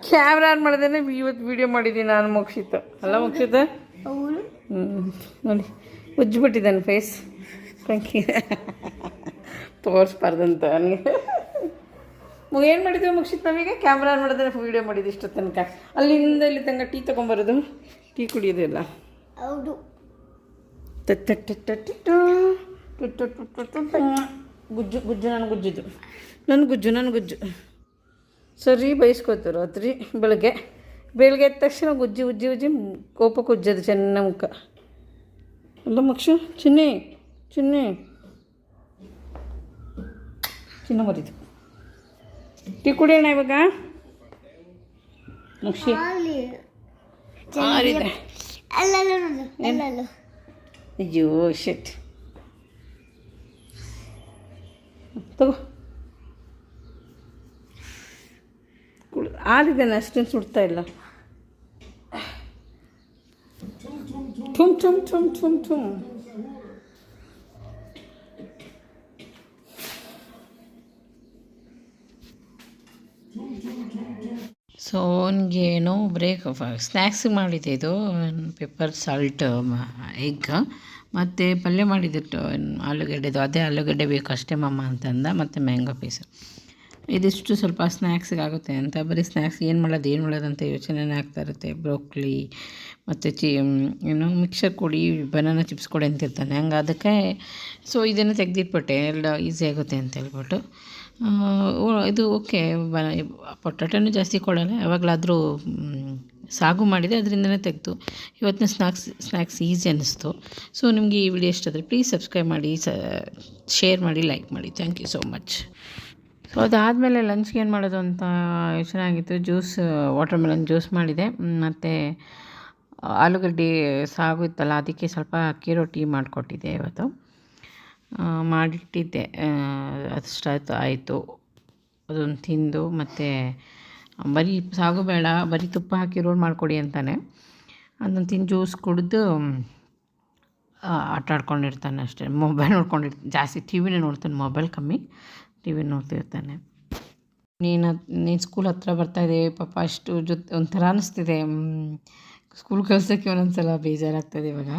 Camera on ಮಾಡಿದ್ರೆ ಇವತ್ತು video ಮಾಡಿದ್ದೀನಿ ನಾನು ಮುಗಿಸಿತ್ತು ಅಲ್ಲ ಮುಗಿಸಿತ್ತು ಅವಳು ಹ್ಞೂ ನೋಡಿ ಉಜ್ಜಿಬಿಟ್ಟಿದ್ದಾನೆ ಫೇಸ್ ಥ್ಯಾಂಕ್ ಯು ತೋರಿಸ್ಬಾರ್ದಂತ ನನಗೆ ಏನು ಮಾಡಿದ್ವಿ ಮುಗಿಸಿತ್ತು ನಾವೀಗ ಕ್ಯಾಮ್ರಾ ಆನ್ ಮಾಡಿದ್ರೆ ವೀಡಿಯೋ ಮಾಡಿದ್ದು ಇಷ್ಟು ತನಕ ಅಲ್ಲಿಂದ ಇಲ್ಲಿ ತನಕ ಟೀ ತೊಗೊಂಬರೋದು ಟೀ ಕುಡಿಯೋದಿಲ್ಲ ಹೌದು ಗುಜ್ಜು ಗುಜ್ಜು ನಾನು ಗುಜ್ಜಿದ್ದು ನನ್ನ ಗುಜ್ಜು ನನ್ನ ಗುಜ್ಜು ಸರಿ ಬೈಸ್ಕೊತಾರೆ ರಾತ್ರಿ, ಬೆಳಗ್ಗೆ. ಬೆಳಗ್ಗೆ ಎದ್ದ ತಕ್ಷಣ ಗುಜ್ಜಿ ಉಜ್ಜಿ ಉಜ್ಜಿ ಕೋಪ ಕುಜ್ಜದು, ಚೆನ್ನ ಮುಖ. ಅಲ್ಲ ಮಕ್ಷು, ಚಿನ್ನಿ ಚಿನ್ನಿ. ಚಿನ್ನ ಮರಿತು ಟೀ ಕುಡಿಯೋಣ ಇವಾಗ? ಮಕ್ಷಿ. ಅಯ್ಯೋ ಶೆಟ್ ತಗೋ. ಕುಡ್ ಆದಿದ್ದಾನೆ ಅಷ್ಟೇನು ಸುಡ್ತಾ ಇಲ್ಲ. ಥುಮ್ ಥುಮ್ ಥುಮ್ ಥುಮ್ ಥುಮ್. ಸೊ, ಅವನಿಗೆ ಏನೋ ಬ್ರೇಕ್ ಸ್ನ್ಯಾಕ್ಸ್ ಮಾಡಿದ್ದೆ ಇದು ಪೆಪ್ಪರ್ ಸಾಲ್ಟ್ ಎಗ್ ಮತ್ತು ಪಲ್ಯ ಮಾಡಿದ್ದು, ಆಲೂಗಡ್ಡೆದು. ಅದೇ ಆಲೂಗಡ್ಡೆ ಬೇಕು ಅಷ್ಟೇ ಮಮ್ಮ ಅಂತಂದ, ಮತ್ತು ಮ್ಯಾಂಗೋ ಪೀಸು ಇದಿಷ್ಟು ಸ್ವಲ್ಪ ಸ್ನ್ಯಾಕ್ಸಿಗೆ ಆಗುತ್ತೆ ಅಂತ. ಬರೀ ಸ್ನ್ಯಾಕ್ಸ್ ಏನು ಮಾಡೋದು ಏನು ಮಾಡೋದು ಅಂತ ಯೋಚನೆನೇ ಆಗ್ತಾ ಇರುತ್ತೆ. ಬ್ರೋಕ್ಲಿ ಮತ್ತು ಚಿ ಏನು, ಮಿಕ್ಸರ್ ಕೊಡಿ ಬನಾನ ಚಿಪ್ಸ್ ಕೊಡಿ ಅಂತಿರ್ತಾನೆ ಹಂಗೆ ಅದಕ್ಕೆ ಸೊ ಇದನ್ನು ತೆಗೆದಿಟ್ಬಿಟ್ಟೆ. ಎಲ್ಲ ಈಸಿ ಆಗುತ್ತೆ ಅಂತ ಹೇಳ್ಬಿಟ್ಟು. ಇದು ಓಕೆ. ಬ ಜಾಸ್ತಿ ಕೊಡೋಲ್ಲ. ಯಾವಾಗಲಾದರೂ ಸಾಗು ಮಾಡಿದೆ ಅದರಿಂದನೇ ತೆಗೆದು. ಇವತ್ತಿನ ಸ್ನ್ಯಾಕ್ಸ್ ಸ್ನ್ಯಾಕ್ಸ್ ಈಸಿ ಅನ್ನಿಸ್ತು. ಸೊ ನಿಮಗೆ ಈ ವಿಡಿಯೋ ಇಷ್ಟ ಆದರೆ ಪ್ಲೀಸ್ ಸಬ್ಸ್ಕ್ರೈಬ್ ಮಾಡಿ, ಸ ಶೇರ್ ಮಾಡಿ ಲೈಕ್ ಮಾಡಿ. Thank you so much so ಅದಾದಮೇಲೆ ಲಂಚ್ಗೆ ಏನು ಮಾಡೋದು ಅಂತ ಯೋಚನೆ ಆಗಿತ್ತು. ಜ್ಯೂಸ್ ವಾಟರ್ ಮೆಲನ್ ಜ್ಯೂಸ್ ಮಾಡಿದೆ. ಮತ್ತು ಆಲೂಗಡ್ಡೆ ಸಾಗು ಇತ್ತಲ್ಲ, ಅದಕ್ಕೆ ಸ್ವಲ್ಪ ಅಕ್ಕಿ ರೊಟ್ಟಿ ಮಾಡಿಕೊಟ್ಟಿದ್ದೆ ಇವತ್ತು. ಮಾಡಿಟ್ಟಿದ್ದೆ. ಅಷ್ಟಾಯ್ತು ಆಯಿತು ಅದೊಂದು ತಿಂದು, ಮತ್ತು, ಬರೀ ಸಾಗು ಬೇಡ, ಬರೀ ತುಪ್ಪ ಹಾಕಿ ರೋಲ್ ಮಾಡಿಕೊಡಿ ಅಂತಾನೆ. ಅದನ್ನು ತಿಂದು ಜ್ಯೂಸ್ ಕುಡಿದು ಆಟ ಆಡ್ಕೊಂಡಿರ್ತಾನೆ ಅಷ್ಟೇ. ಮೊಬೈಲ್ ನೋಡ್ಕೊಂಡಿರ್ತಾನೆ. ಜಾಸ್ತಿ ಟಿ ವಿನೇ ನೋಡ್ತಾನೆ, ಮೊಬೈಲ್ ಕಮ್ಮಿ. ಟಿ ವಿ ನೋಡ್ತಿರ್ತಾನೆ. ನೀನು ನೀನು ಸ್ಕೂಲ್ ಹತ್ರ ಬರ್ತಾ ಇದೆ ಪಾಪ ಅಷ್ಟು ಜೊತೆ ಒಂಥರ ಅನ್ನಿಸ್ತಿದೆ ಸ್ಕೂಲ್ ಕಳ್ಸೋಕ್ಕೆ ಒಂದೊಂದು ಸಲ ಬೇಜಾರಾಗ್ತದೆ ಇವಾಗ.